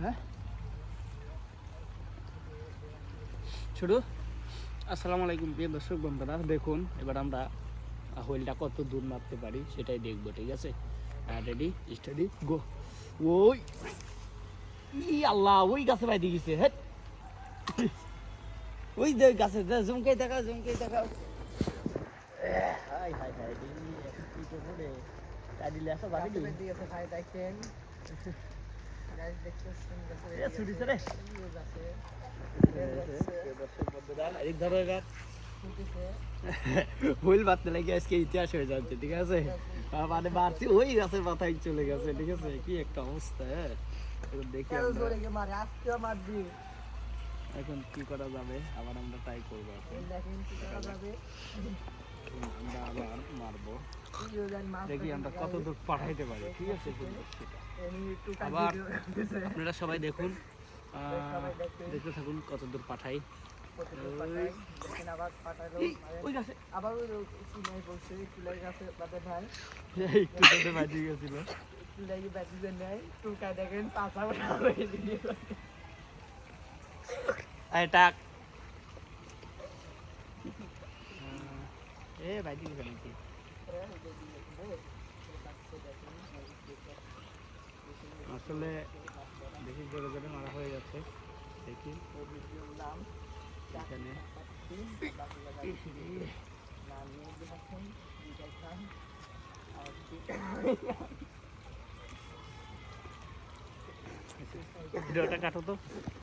হ্যাঁ? ছোটু আসসালামু আলাইকুম প্রিয় দর্শক বন্ধুরা, দেখুন, এবার আমরা হোয়েলটা কত দূর মারতে পারি সেটাই দেখব, ঠিক আছে? রেডি স্টাডি গো ওই, ই আল্লাহ, ওই গাছে বাইতে গেছে হ্যাঁ ওই দে গাছে দেখা জুমকে দেখা। হাই হাই হাই কি তো পড়ে কাদিলে আসো ভাই দেখেন হুইল বাঁধতে লাগে আজকে ইতিহাস হয়ে যাচ্ছে ঠিক আছে? মানে বাড়ছি ওই গাছের মাথায় চলে গেছে ঠিক আছে? কি একটা অবস্থা হ্যাঁ? দেখি এখন কি করা যাবে? আবার আমরা ট্রাই করব আমরা দেখি আমরা কত দূর পাঠাইতে পারি ঠিক আছে? আবার- আপনারা সবাই দেখুন। দেখতে থাকুন কত দূর পাঠাই আয় টাক। নাকি? আসলে বেশি জোরে জোরে মারা হয়ে যাচ্ছে দেখি। এখানে। ভিডিওটা কাটো তো।